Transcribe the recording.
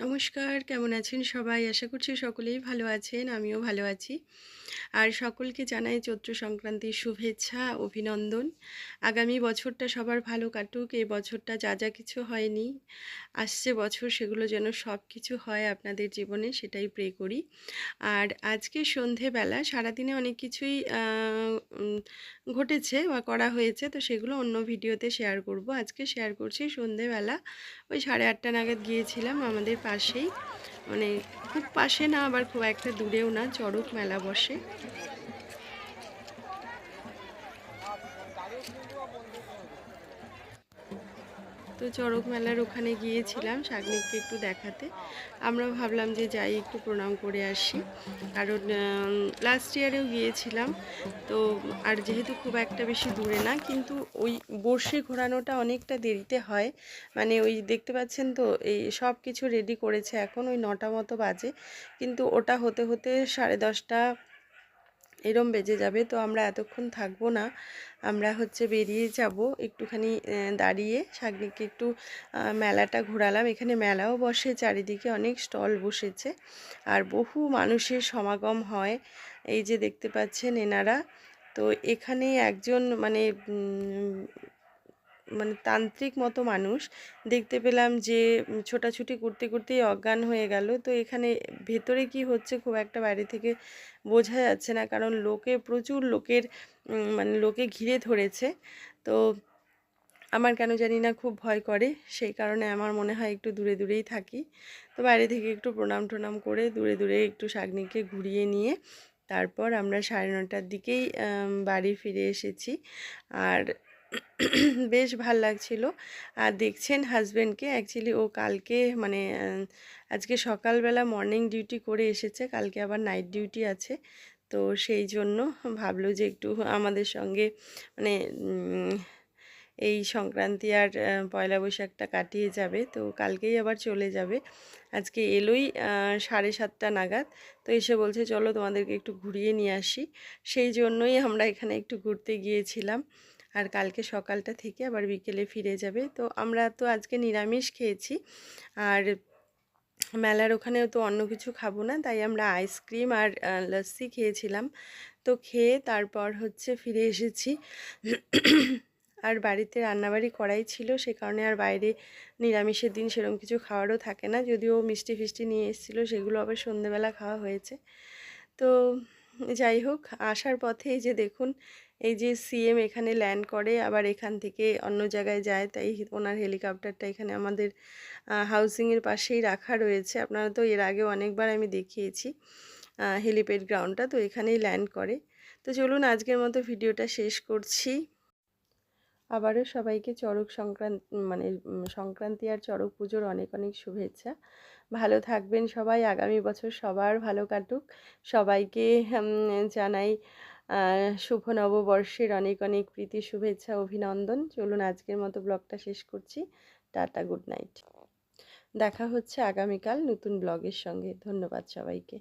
নমস্কার, কেমন আছেন সবাই? আশা করছি সকলেই ভালো আছেন, আমিও ভালো আছি। আর সকলকে জানাই চৈত্র সংক্রান্তির শুভেচ্ছা, অভিনন্দন। আগামী বছরটা সবার ভালো কাটুক, এই বছরটা যা যা কিছু হয়নি, আসছে বছর, সেগুলো যেন সব কিছু হয় আপনাদের জীবনে, সেটাই প্রে করি। আর আজকে সন্ধেবেলা, সারাদিনে অনেক কিছুই ঘটেছে বা করা হয়েছে, তো সেগুলো অন্য ভিডিওতে শেয়ার করব। আজকে শেয়ার করছি সন্ধেবেলা, ওই সাড়ে আটটা নাগাদ গিয়েছিলাম, আমাদের পাশেই। মানে খুব পাশে না আবার খুব একটা দূরেও না চড়ক মেলা বসে। তো চড়ক মেলার ওখানে গিয়েছিলাম শাগনিককে একটু দেখাতে। আমরা ভাবলাম যে যাই, একটু প্রণাম করে আসি। কারণ লাস্ট ইয়ারেও গিয়েছিলাম। তো, আর যেহেতু খুব একটা বেশি দূরে না, কিন্তু ওই বর্ষে ঘোরানোটা অনেকটা দেরিতে হয়। মানে ওই দেখতে পাচ্ছেন তো, এই সব কিছু রেডি করেছে এখন, ওই নটা মতো বাজে। কিন্তু ওটা হতে হতে সাড়ে দশটা এরম বেজে যাবে, তো আমরা এতক্ষণ থাকব না। আমরা হচ্ছে বেরিয়ে যাব একটুখানি দাঁড়িয়ে। শাগনিকে একটু মেলাটা ঘোরালাম। এখানে মেলাও বসে, চারিদিকে অনেক স্টল বসেছে। আর বহু মানুষের সমাগম হয়। এই যে দেখতে পাচ্ছেন এনারা। তো এখানে একজন মানে মানে তান্ত্রিক মতো মানুষ। দেখতে পেলাম যে ছোটাছুটি করতে করতেই অজ্ঞান হয়ে গেল। তো এখানে ভেতরে কি হচ্ছে খুব একটা বাইরে থেকে বোঝা যাচ্ছে না। কারণ লোকে, প্রচুর লোকের মানে লোকে ঘিরে ধরেছে। তো আমার কেন জানি না খুব ভয় করে। সেই কারণে আমার মনে হয় একটু দূরে দূরেই থাকি। তো বাইরে থেকে একটু প্রণাম টনাম করে দূরে দূরে একটু শাগনিকে ঘুরিয়ে নিয়ে তারপর আমরা সাড়ে নটার দিকেই বাড়ি ফিরে এসেছি। আর বেশ ভালো লাগছিল। আর দেখছেন হাজব্যান্ডকে অ্যাকচুয়ালি ও কালকে মানে আজকে সকালবেলা মর্নিং ডিউটি করে এসেছে, কালকে আবার নাইট ডিউটি আছে। তো সেই জন্য ভাবলো যে একটু আমাদের সঙ্গে মানে এই সংক্রান্তি আর পয়লা বৈশাখটা কাটিয়ে যাবে। তো কালকেই আবার চলে যাবে। আজকে এলোই সাড়ে সাতটা নাগাদ। তো এসে বলছে, চলো তোমাদেরকে একটু ঘুরিয়ে নিয়ে আসি। সেই জন্যই আমরা এখানে একটু ঘুরতে গিয়েছিলাম। আর কালকে সকালটা থেকে আবার বিকেলে ফিরে যাবে। তো আমরা তো আজকে নিরামিষ খেয়েছি। আর মেলার ওখানেও তো অন্য কিছু খাব না, তাই আমরা আইসক্রিম আর লস্যি খেয়েছিলাম। তো খেয়ে তারপর হচ্ছে ফিরে এসেছি। আর বাড়িতে রান্নাবাড়ি করাই ছিল, সে কারণে আর বাইরে নিরামিষের দিন সেরকম কিছু খাওয়ারও থাকে না। যদিও মিষ্টি ফিষ্টি নিয়ে এসেছিল, সেগুলো আবার সন্ধেবেলা খাওয়া হয়েছে। তো যাই হোক, আসার পথে এই যে দেখুন এই যে সিএম এখানে ল্যান্ড করে, আবার এখান থেকে অন্য জায়গায় যায়, তাই ওনার হেলিকপ্টারটা এখানে আমাদের হাউসিংয়ের পাশেই রাখা রয়েছে। আপনারা তো এর আগেও অনেকবার আমি দেখিয়েছি হেলিপ্যাড গ্রাউন্ডটা তো এখানেই ল্যান্ড করে। তো চলুন আজকের মতো ভিডিওটা শেষ করছি। আবারও সবাইকে চড়ক সংক্রান্তি মানে সংক্রান্তি আর চড়ক পুজোর অনেক অনেক শুভেচ্ছা। ভালো থাকবেন সবাই, আগামী বছর সবার ভালো কাটুক। সবাইকে জানাই শুভ নববর্ষের অনেক অনেক প্রীতি, শুভেচ্ছা, অভিনন্দন। চলুন আজকের মতো ব্লগটা শেষ করছি। Tata, good night. দেখা হচ্ছে আগামীকাল নতুন ব্লগের সঙ্গে। ধন্যবাদ সবাইকে।